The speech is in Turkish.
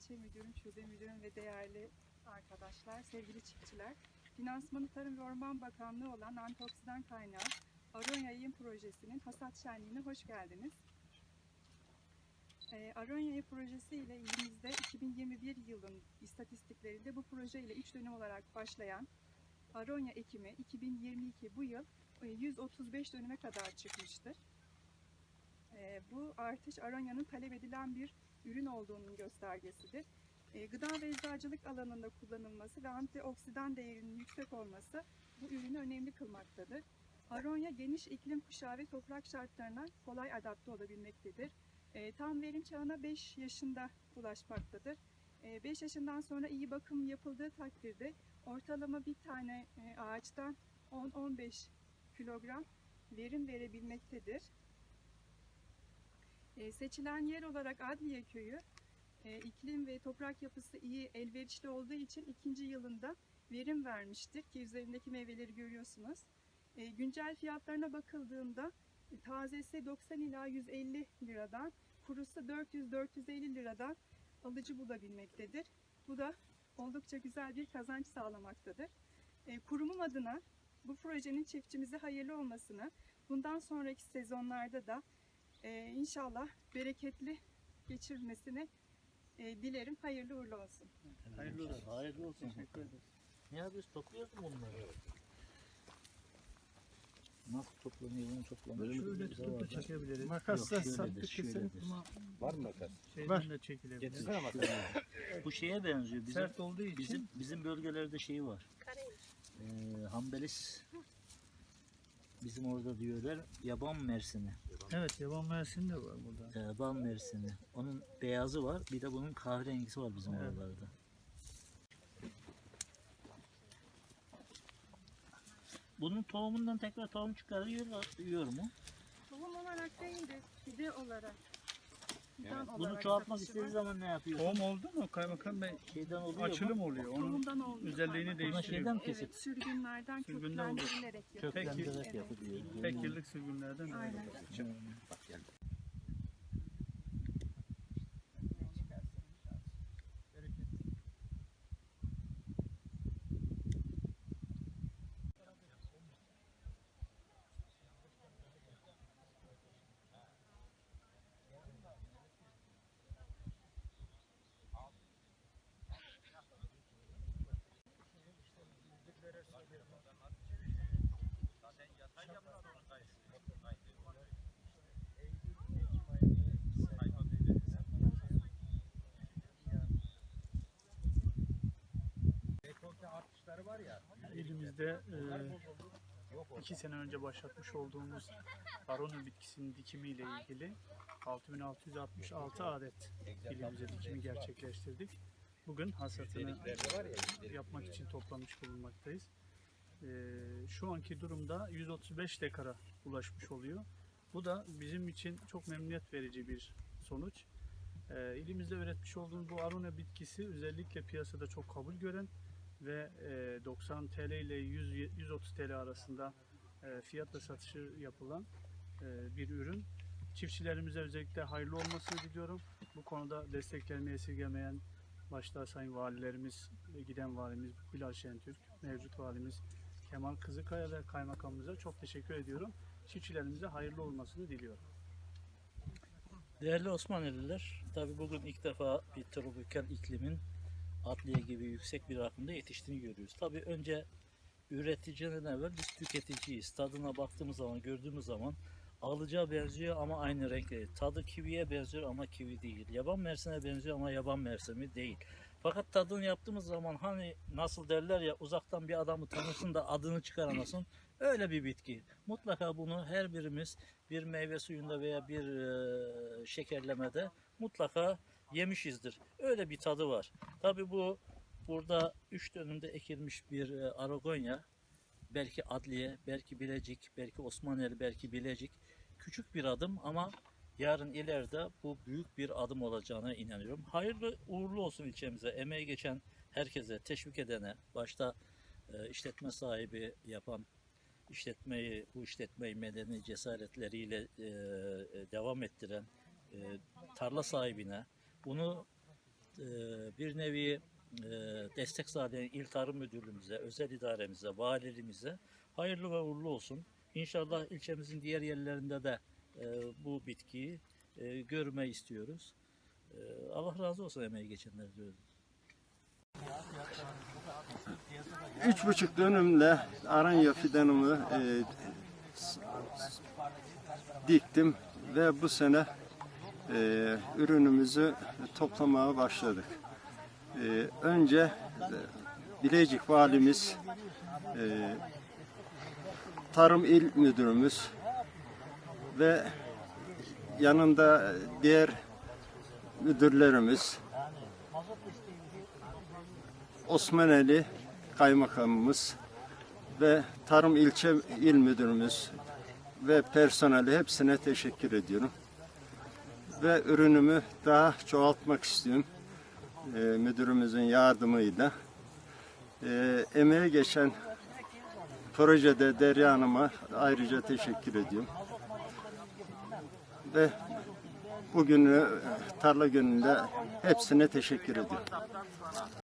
ilçe müdürüm, şube müdürüm ve değerli arkadaşlar, sevgili çiftçiler. Finansmanı Tarım ve Orman Bakanlığı olan antioksidan kaynağı Aronya Yayın Projesi'nin hasat şenliğine hoş geldiniz. Ee, Aronya Projesi ile ilimizde 2021 yılın istatistiklerinde bu proje ile 3 dönem olarak başlayan Aronya ekimi 2022 bu yıl e, 135 dönüme kadar çıkmıştır. Ee, bu artış Aronya'nın talep edilen bir ürün olduğunun göstergesidir. Ee, gıda ve eczacılık alanında kullanılması ve antioksidan değerinin yüksek olması bu ürünü önemli kılmaktadır. Aronya geniş iklim kuşağı ve toprak şartlarına kolay adapte olabilmektedir. Ee, tam verim çağına 5 yaşında ulaşmaktadır. 5 yaşından sonra iyi bakım yapıldığı takdirde ortalama bir tane e, ağaçtan 10-15 kilogram verim verebilmektedir. E, seçilen yer olarak Adliye Köyü e, iklim ve toprak yapısı iyi, elverişli olduğu için ikinci yılında verim vermiştir ki üzerindeki meyveleri görüyorsunuz. E, güncel fiyatlarına bakıldığında tazesi 90 ila 150 liradan, kurusu 400-450 liradan alıcı bulabilmektedir. Bu da oldukça güzel bir kazanç sağlamaktadır. Kurumum adına bu projenin çiftçimize hayırlı olmasını, bundan sonraki sezonlarda da e, inşallah bereketli geçirmesini e, dilerim. Hayırlı uğurlu olsun. Hayırlı olsun. Hayırlı olsun. Teşekkür ederiz. Ya biz topluyoruz mu bunları? Nasıl toplanıyor bunu toplanıyor? Şöyle tutup da çekebiliriz. Makasla şöyledir. ama Var mı makas? şeyden de çekilebilir. Getirsene makas. Bu şeye benziyor. Bizim Sert olduğu için bizim bizim bölgelerde şeyi var. Ee, hambelis bizim orada diyorlar yaban mersini. evet yaban mersin de var burada. Yaban mersini. Onun beyazı var. Bir de bunun kahverengisi var bizim Evet. oralarda. Bunun tohumundan tekrar tohum çıkarıyor, yiyor mu? Tohum olarak değil de fide olarak. Fidan Bunu çoğaltmak istediği zaman ne yapıyor? Tohum oldu mu kaymakam bey? Şeyden oluyor mu? Açılım oluyor. Onun Tohumdan oldu. özelliğini Kaymak. değiştiriyor. şeyden mi kesip? Evet, sürgünlerden Sürgünden olur. köklendirilerek yapılıyor. Köklendirerek Evet. yapılıyor. tek yıllık sürgünlerden Aynen. Rekolte artışları var ya. Elimizde e, iki sene önce başlatmış olduğumuz Arona bitkisinin dikimiyle ilgili 6666 adet ilimize dikimi gerçekleştirdik. Bugün hasatını yapmak için toplamış bulunmaktayız. Ee, şu anki durumda 135 dekara ulaşmış oluyor. Bu da bizim için çok memnuniyet verici bir sonuç. Ee, ilimizde üretmiş olduğumuz bu arona bitkisi özellikle piyasada çok kabul gören ve e, 90 TL ile 100, 130 TL arasında e, fiyatla satışı yapılan e, bir ürün. Çiftçilerimize özellikle hayırlı olmasını diliyorum. Bu konuda desteklerini esirgemeyen başta Sayın Valilerimiz, e, giden valimiz Bilal Şentürk, mevcut valimiz Kemal Kızıkaya ve kaymakamımıza çok teşekkür ediyorum. Çiftçilerimize hayırlı olmasını diliyorum. Değerli Osmanlılar, tabi bugün ilk defa bir tropikal iklimin Adliye gibi yüksek bir rakımda yetiştiğini görüyoruz. Tabi önce üreticiden evvel biz tüketiciyiz. Tadına baktığımız zaman, gördüğümüz zaman alıcıya benziyor ama aynı renkte. Tadı kiviye benziyor ama kivi değil. Yaban mersine benziyor ama yaban mersimi değil. Fakat tadını yaptığımız zaman hani nasıl derler ya uzaktan bir adamı tanısın da adını çıkaramasın. Öyle bir bitki. Mutlaka bunu her birimiz bir meyve suyunda veya bir e, şekerlemede mutlaka yemişizdir. Öyle bir tadı var. Tabi bu burada üç dönümde ekilmiş bir e, aragonya. Belki Adliye, belki Bilecik, belki Osmaneli, belki Bilecik. Küçük bir adım ama yarın ileride bu büyük bir adım olacağına inanıyorum. Hayırlı uğurlu olsun ilçemize. Emeği geçen herkese, teşvik edene, başta e, işletme sahibi yapan işletmeyi, bu işletmeyi medeni cesaretleriyle e, e, devam ettiren e, tarla sahibine, bunu e, bir nevi e, destek sağlayan İl Tarım Müdürlüğümüze, özel idaremize, valiliğimize hayırlı ve uğurlu olsun. İnşallah ilçemizin diğer yerlerinde de e, bu bitkiyi e, görme istiyoruz. Allah razı olsun emeği geçenler diyoruz. Üç buçuk dönümle aranya fidanımı e, diktim ve bu sene e, ürünümüzü toplamaya başladık. E, önce e, Bilecik Valimiz, e, Tarım İl Müdürümüz ve yanında diğer müdürlerimiz, Osmaneli Kaymakamımız ve Tarım İlçe İl Müdürümüz ve personeli hepsine teşekkür ediyorum. Ve ürünümü daha çoğaltmak istiyorum e, müdürümüzün yardımıyla. E, emeği geçen projede Derya Hanım'a ayrıca teşekkür ediyorum. Ve bugünü tarla gününde hepsine teşekkür ediyorum.